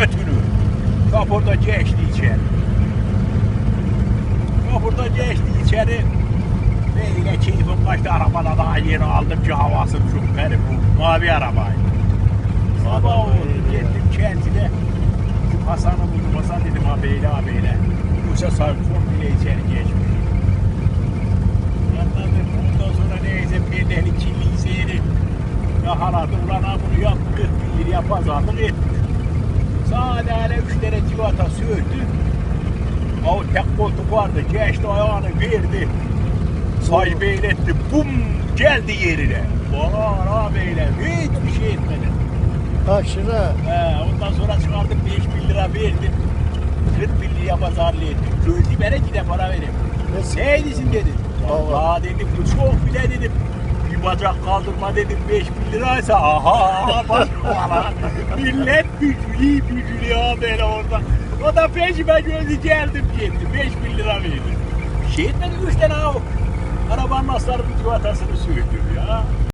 götünü. Kapıda geçti içeri. Kapıda geçti içeri. Böyle keyfim kaçtı arabada daha yeni aldım ki havası çok benim bu mavi arabayı. Sabah oldu gittim kentine. Hasan'ı buldum. Hasan dedim abiyle abiyle. Yoksa sarkım bile içeri geçmiş. Anladım. Ondan sonra neyse pedeli kirli seyri. Yakaladı. Ulan bunu yap. 40 bin liraya pazarlık etmiş. Sade hala 3 tane civata sürdü. O tek koltuk vardı. Geçti ayağını verdi. Sahibi eyletti. Bum geldi yerine. Bana abiyle hiçbir şey etmedi. Lira? He, ondan sonra çıkardım 5 bin lira verdim. 40 bin liraya pazarlı ettim. Gözlü bere gide para vereyim. Ne- Neydisin. Allah. Allah dedim bu çok bile dedim. Bir bacak kaldırma dedim 5 bin liraysa aha bak falan. Millet güçlü güçlü ya böyle orada. O da peşime gözü geldim gitti. 5 bin lira verdim. Şey etmedi 3 tane o. Arabanın civatasını sürdüm ya.